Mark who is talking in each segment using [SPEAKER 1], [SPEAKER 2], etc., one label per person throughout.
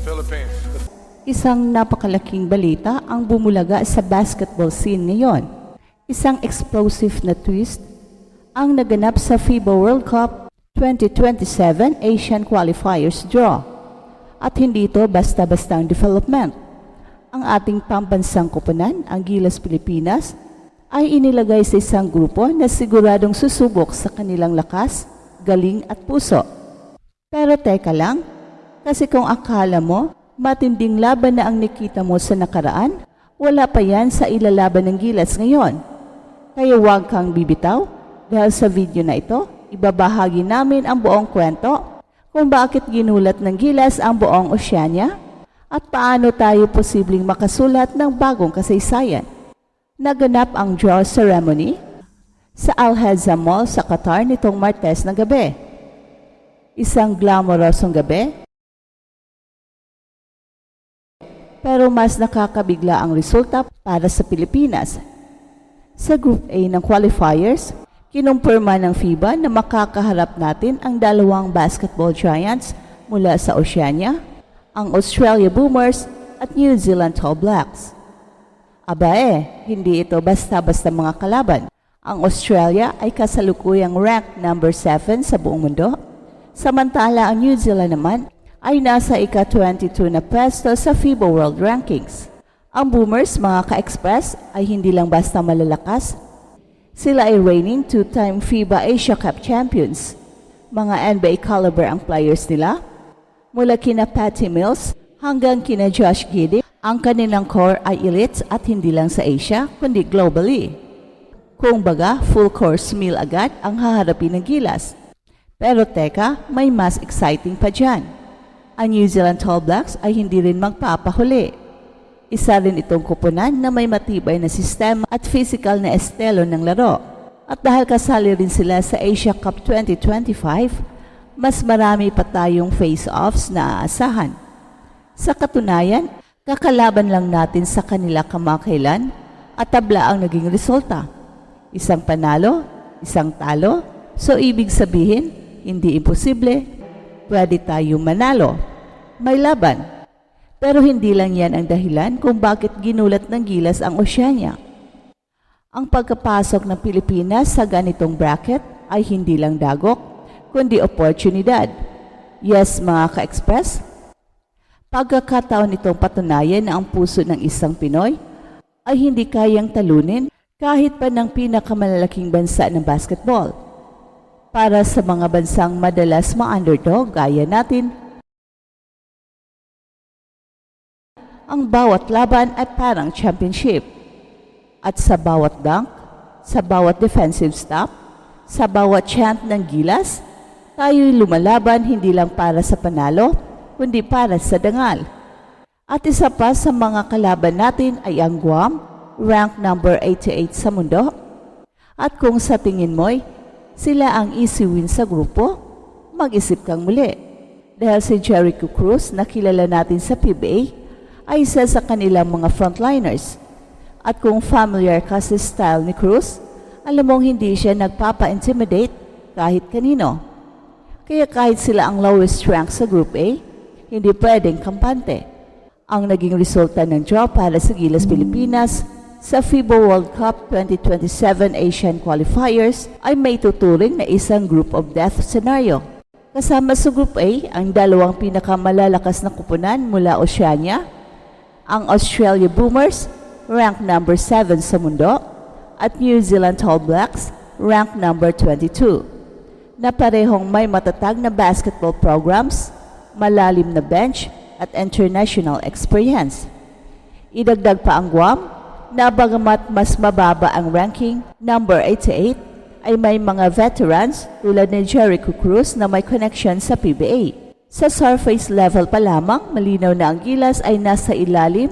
[SPEAKER 1] Philippines.
[SPEAKER 2] Isang napakalaking balita ang bumulaga sa basketball scene ngayon. Isang explosive na twist ang naganap sa FIBA World Cup 2027 Asian Qualifiers Draw. At hindi ito basta-bastang development. Ang ating pambansang kupunan, ang Gilas Pilipinas, ay inilagay sa isang grupo na siguradong susubok sa kanilang lakas, galing at puso. Pero teka lang, kasi kung akala mo, matinding laban na ang nakita mo sa nakaraan, wala pa yan sa ilalaban ng gilas ngayon. Kaya huwag kang bibitaw dahil sa video na ito, ibabahagi namin ang buong kwento kung bakit ginulat ng gilas ang buong Oceania at paano tayo posibleng makasulat ng bagong kasaysayan. Naganap ang draw ceremony sa Al Hadza Mall sa Qatar nitong Martes na gabi. Isang glamorosong gabi pero mas nakakabigla ang resulta para sa Pilipinas. Sa Group A ng qualifiers, kinumpirma ng FIBA na makakaharap natin ang dalawang basketball giants mula sa Oceania, ang Australia Boomers at New Zealand All Blacks. Aba eh, hindi ito basta-basta mga kalaban. Ang Australia ay kasalukuyang ranked number 7 sa buong mundo, samantala ang New Zealand naman ay nasa ika-22 na pwesto sa FIBA World Rankings. Ang Boomers, mga ka-express, ay hindi lang basta malalakas. Sila ay reigning two-time FIBA Asia Cup champions. Mga NBA caliber ang players nila. Mula kina Patty Mills hanggang kina Josh Giddey, ang kanilang core ay elite at hindi lang sa Asia, kundi globally. Kung baga, full course meal agad ang haharapin ng gilas. Pero teka, may mas exciting pa dyan. Ang New Zealand All Blacks ay hindi rin magpapahuli. Isa rin itong kupunan na may matibay na sistema at physical na estelo ng laro. At dahil kasali rin sila sa Asia Cup 2025, mas marami pa tayong face-offs na aasahan. Sa katunayan, kakalaban lang natin sa kanila kamakailan at tabla ang naging resulta. Isang panalo, isang talo, so ibig sabihin, hindi imposible, pwede tayong manalo. May laban. Pero hindi lang yan ang dahilan kung bakit ginulat ng gilas ang Oceania. Ang pagkapasok ng Pilipinas sa ganitong bracket ay hindi lang dagok, kundi oportunidad. Yes, mga ka-express, pagkakataon itong patunayan na ang puso ng isang Pinoy ay hindi kayang talunin kahit pa ng pinakamalalaking bansa ng basketball. Para sa mga bansang madalas ma-underdog gaya natin, ang bawat laban ay parang championship. At sa bawat dunk, sa bawat defensive stop, sa bawat chant ng gilas, tayo'y lumalaban hindi lang para sa panalo, kundi para sa dangal. At isa pa sa mga kalaban natin ay ang Guam, rank number 88 sa mundo. At kung sa tingin mo'y sila ang easy win sa grupo, mag-isip kang muli. Dahil si Jericho Cruz na kilala natin sa PBA ay isa sa kanilang mga frontliners. At kung familiar ka sa style ni Cruz, alam mong hindi siya nagpapa-intimidate kahit kanino. Kaya kahit sila ang lowest rank sa Group A, hindi pwedeng kampante. Ang naging resulta ng draw para sa Gilas Pilipinas sa FIBA World Cup 2027 Asian Qualifiers ay may tuturing na isang group of death scenario. Kasama sa Group A ang dalawang pinakamalalakas na kupunan mula Oceania, ang Australia Boomers, rank number 7 sa mundo, at New Zealand All Blacks, rank number 22, na parehong may matatag na basketball programs, malalim na bench, at international experience. Idagdag pa ang Guam na bagamat mas mababa ang ranking, number 88, ay may mga veterans tulad ni Jericho Cruz na may connection sa PBA. Sa surface level pa lamang, malinaw na ang gilas ay nasa ilalim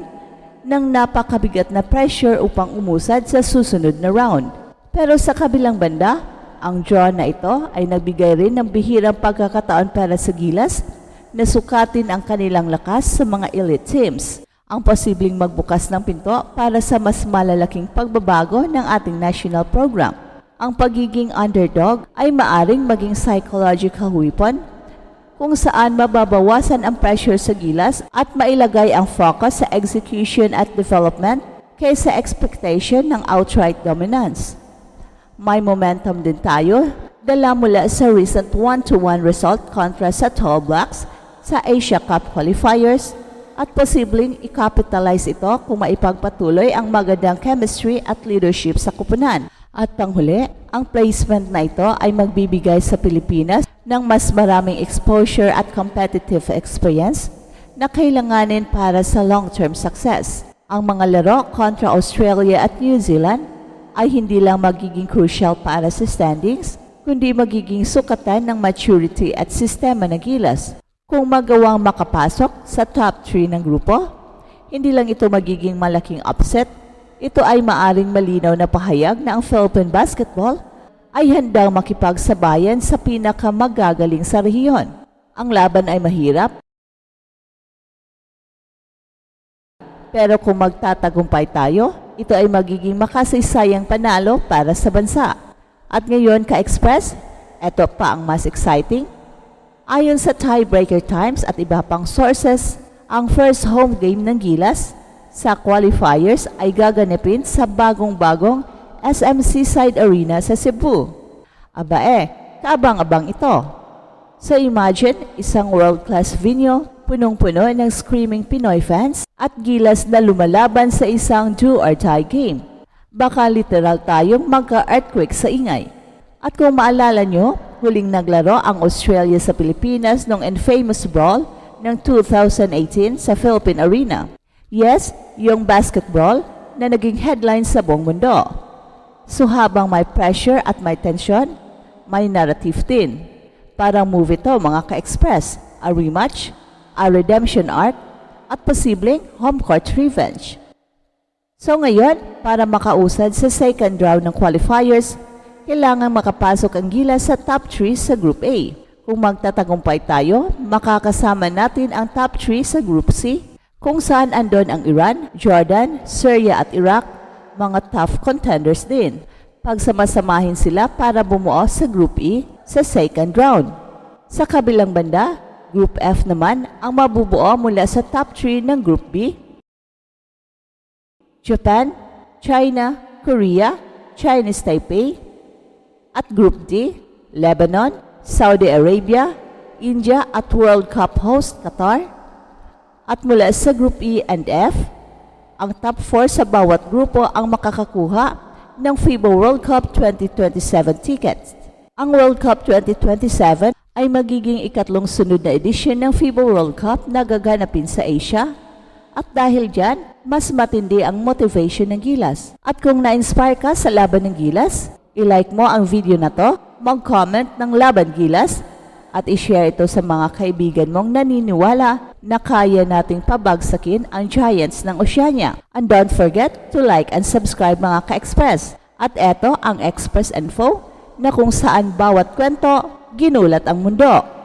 [SPEAKER 2] ng napakabigat na pressure upang umusad sa susunod na round. Pero sa kabilang banda, ang draw na ito ay nagbigay rin ng bihirang pagkakataon para sa gilas na sukatin ang kanilang lakas sa mga elite teams. Ang posibleng magbukas ng pinto para sa mas malalaking pagbabago ng ating national program. Ang pagiging underdog ay maaring maging psychological weapon kung saan mababawasan ang pressure sa gilas at mailagay ang focus sa execution at development kaysa expectation ng outright dominance. May momentum din tayo dala mula sa recent 1-1 result kontra sa Tall Blacks sa Asia Cup qualifiers at posibleng i-capitalize ito kung maipagpatuloy ang magandang chemistry at leadership sa kupunan. At panghuli, ang placement na ito ay magbibigay sa Pilipinas ng mas maraming exposure at competitive experience na kailanganin para sa long-term success. Ang mga laro kontra Australia at New Zealand ay hindi lang magiging crucial para sa standings, kundi magiging sukatan ng maturity at sistema ng gilas. Kung magawang makapasok sa top 3 ng grupo, hindi lang ito magiging malaking upset, ito ay maaring malinaw na pahayag na ang Philippine basketball ay handang makipagsabayan sa pinakamagagaling sa rehiyon. Ang laban ay mahirap, pero kung magtatagumpay tayo, ito ay magiging makasaysayang panalo para sa bansa. At ngayon, ka-express, ito pa ang mas exciting. Ayon sa tiebreaker times at iba pang sources, ang first home game ng Gilas sa qualifiers ay gaganapin sa bagong-bagong SMC Side Arena sa Cebu. Aba eh, kaabang-abang ito. So imagine isang world-class venue, punong-puno ng screaming Pinoy fans at gilas na lumalaban sa isang do or die game. Baka literal tayong magka-earthquake sa ingay. At kung maalala nyo, huling naglaro ang Australia sa Pilipinas noong infamous brawl ng 2018 sa Philippine Arena. Yes, yung basketball na naging headline sa buong mundo. So habang may pressure at may tension, may narrative din. Parang movie to mga ka-express, a rematch, a redemption arc, at posibleng home court revenge. So ngayon, para makausad sa second round ng qualifiers, kailangan makapasok ang gila sa top 3 sa Group A. Kung magtatagumpay tayo, makakasama natin ang top 3 sa Group C, kung saan andon ang Iran, Jordan, Syria at Iraq, mga tough contenders din. Pagsamasamahin sila para bumuo sa Group E sa second round. Sa kabilang banda, Group F naman ang mabubuo mula sa top 3 ng Group B, Japan, China, Korea, Chinese Taipei, at Group D, Lebanon, Saudi Arabia, India at World Cup host Qatar. At mula sa Group E and F, ang top 4 sa bawat grupo ang makakakuha ng FIBA World Cup 2027 tickets. Ang World Cup 2027 ay magiging ikatlong sunod na edisyon ng FIBA World Cup na gaganapin sa Asia. At dahil dyan, mas matindi ang motivation ng Gilas. At kung na-inspire ka sa laban ng Gilas, i-like mo ang video na to, mag-comment ng Laban Gilas, at i-share ito sa mga kaibigan mong naniniwala na kaya nating pabagsakin ang Giants ng Oceania. And don't forget to like and subscribe mga ka-Express. At eto ang Express Info na kung saan bawat kwento ginulat ang mundo.